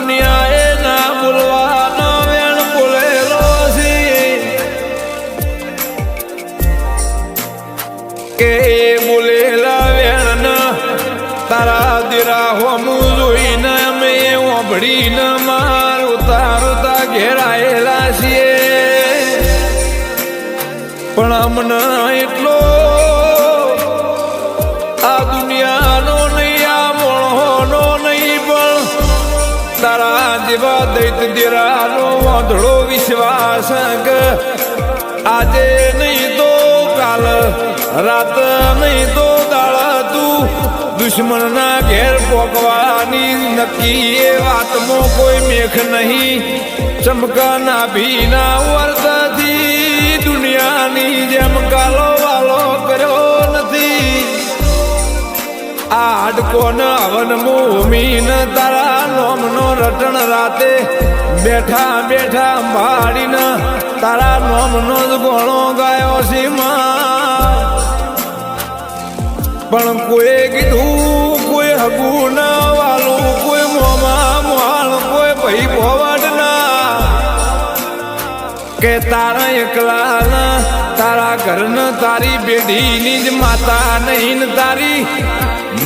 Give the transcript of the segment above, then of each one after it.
દુનિયાએ ના ભૂલવાનો વેણ ભૂલેલો છે. કે એ બોલેલા વેણ તારા દીરા હોમું જોઈને અમે ઓભળીને માર તારું તા ઘેરાયેલા છીએ. પણ અમને એટલો તારા જેવા દૈત દેરાનો વાંધળો વિશ્વાસ આજે નહીં તો કાલ, રાત નહીં તો દાળ તું દુશ્મનના ઘેર પોકવાની નક્કી એ વાતમાં કોઈ મેખ નહીં. ચમકાના ભીના વર્તથી દુનિયાની જેમ કાલો વાલો કર્યો નથી. આ અવન મોમીન તારા નોમનો રટણ બેઠા બેઠા મારીને તારા નોમનો જ ગોણો ગાયો છે પણ કોઈ કીધું કોઈ હગું ના વાલું, કોઈ મોમા મોહાલ કોઈ ભાઈ ભોવાડ ના કે તારા એકલા તારા ઘર તારી બેઢીની જ માતા નહીં તારી.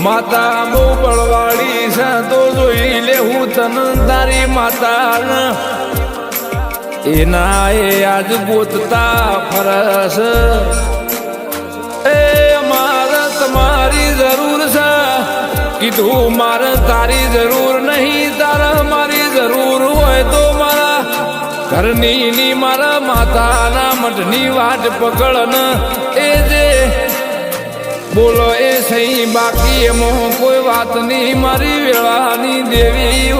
માતા બહુ બળવાળી છે, તો જોઈ લેવું તન તારી માતા એના એ આજ ગોતતા ફરસ. એ મારે તમારી જરૂર છે, કીધું મારે તારી જરૂર નહીં, તારા મારા ઘરની ની મારા માતાના મઠની વાટ પકડ એ જે બોલો એ સહી, બાકી એમાં કોઈ વાત નહીં મારી વેળાની દેવી